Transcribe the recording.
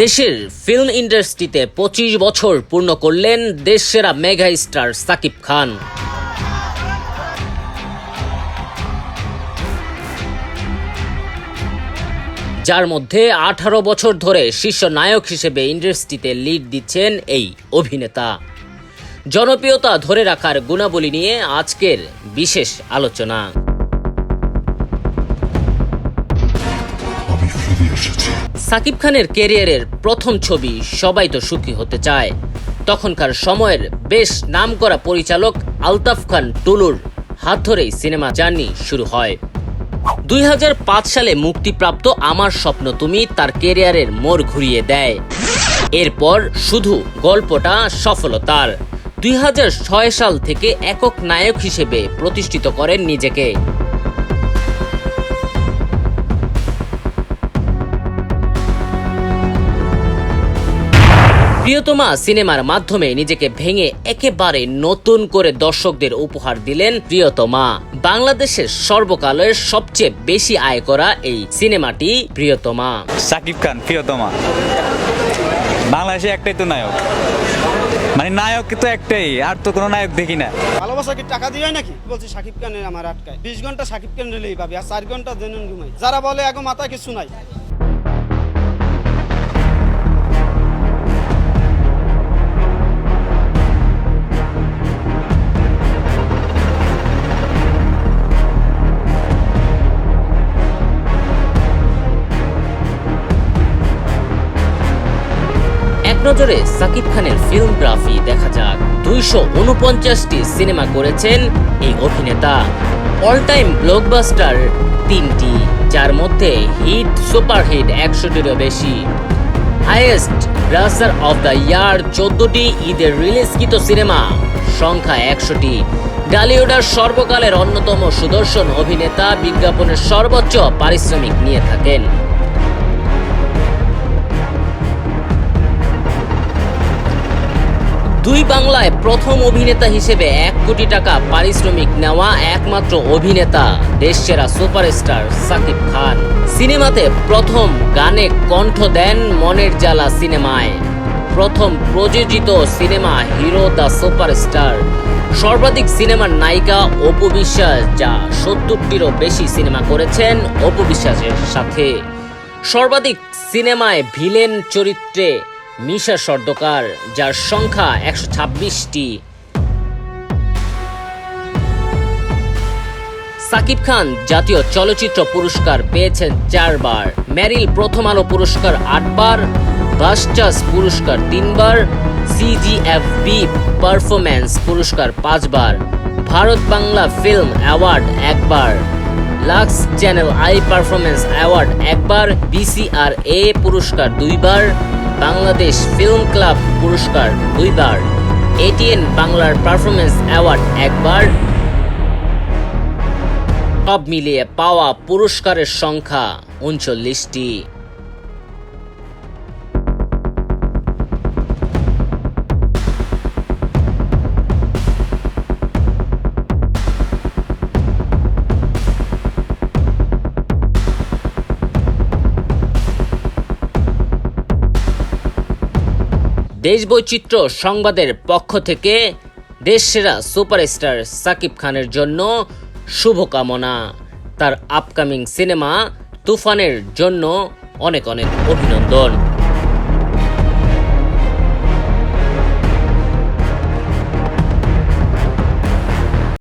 দেশের ফিল্ম ইন্ডাস্ট্রিতে পঁচিশ বছর পূর্ণ করলেন দেশসেরা মেগা স্টার সাকিব খান। যার মধ্যে আঠারো বছর ধরে শীর্ষ নায়ক হিসেবে ইন্ডাস্ট্রিতে লিড দিচ্ছেন এই অভিনেতা। জনপ্রিয়তা ধরে রাখার গুণাবলী নিয়ে আজকের বিশেষ আলোচনা। ফিরে সাকিব খানের কেরিয়ারের প্রথম ছবি সবাই তো সুখী হতে চায়। তখনকার সময়ের বেশ নামকরা পরিচালক আলতাফ খান টুলুর হাত ধরেই সিনেমা জার্নি শুরু হয়। দুই হাজার পাঁচ সালে মুক্তিপ্রাপ্ত আমার স্বপ্ন তুমি তার কেরিয়ারের মোড় ঘুরিয়ে দেয়। এরপর শুধু গল্পটা সফলতার। দুই হাজার ছয় সাল থেকে একক নায়ক হিসেবে প্রতিষ্ঠিত করেন নিজেকে। প্রিয়তমা সিনেমার মাধ্যমে নিজেকে ভেঙে একেবারে নতুন করে দর্শকদের উপহার দিলেন প্রিয়তমা। বাংলাদেশের সর্বকালের সবচেয়ে বেশি আয় করা এই সিনেমাটি প্রিয়তমা। সাকিব খান প্রিয়তমা। বাংলাদেশে একটাই তো নায়ক। মানে নায়ক তো একটাই আর তো কোনো নায়ক দেখি না। ভালোবাসা কি টাকা দিয়ে হয় নাকি? বলছি সাকিব খানের আমার আটকায়। বিশ ঘণ্টা সাকিব খান রেলেই পাবি আর চার ঘণ্টা দেন ঘুমাই। যারা বলে এখন মাথায় কিছু নাই। এক নজরে সাকিব খানের ফিল্মগ্রাফি দেখা যাক। দুইশো উনপঞ্চাশটি সিনেমা করেছেন এই অভিনেতা। অল টাইম ব্লকবাস্টার তিনটি, যার মধ্যে হিট সুপারহিট একশোটিরও বেশি। Highest grosser of the year চোদ্দটি ঈদের রিলিজকৃত সিনেমা সংখ্যা একশোটি। ডালিউডার সর্বকালের অন্যতম সুদর্শন অভিনেতা বিজ্ঞাপনের সর্বোচ্চ পারিশ্রমিক নিয়ে থাকেন। দুই বাংলায় প্রথম অভিনেতা হিসেবে এক কোটি টাকা পারিশ্রমিক নেওয়া একমাত্র অভিনেতা, দেশসেরা সুপারস্টার সাকিব খান। সিনেমাতে প্রথম গানে কণ্ঠ দেন মনের জ্বালা সিনেমায়। প্রথম প্রযোজিত সিনেমা হিরো দ্য সুপারস্টার। সর্বাধিক সিনেমার নায়িকা অপু বিশ্বাস, যা সত্তরটিরও বেশি সিনেমা করেছেন অপু বিশ্বাসের সাথে। সর্বাধিক সিনেমায় ভিলেন চরিত্রে মিশা সর্দকার যার সংখ্যা একশো ছাব্বিশটি। সাকিব খান জাতীয় চলচ্চিত্র পুরস্কার পেয়েছেন চারবার। ম্যারিল প্রথম আলো পুরস্কার আটবার বাস্টাস পুরস্কার তিনবার সিজিএফবি পারফরম্যান্স পুরস্কার পাঁচবার, ভারত বাংলা ফিল্ম অ্যাওয়ার্ড একবার, Lux channel I performance award একবার বিসিআর এ পুরস্কার দুইবার বাংলাদেশ ফিল্ম ক্লাব পুরস্কার দুইবার। এটিএন বাংলার পারফরমেন্স অ্যাওয়ার্ড একবার। সব মিলিয়ে পাওয়া পুরস্কারের সংখ্যা উনচল্লিশটি। দেশ বৈচিত্র্য সংবাদের পক্ষ থেকে দেশসেরা সুপারস্টার সাকিব খানের জন্য শুভকামনা। তার আপকামিং সিনেমা তুফানের জন্য অনেক অনেক অভিনন্দন।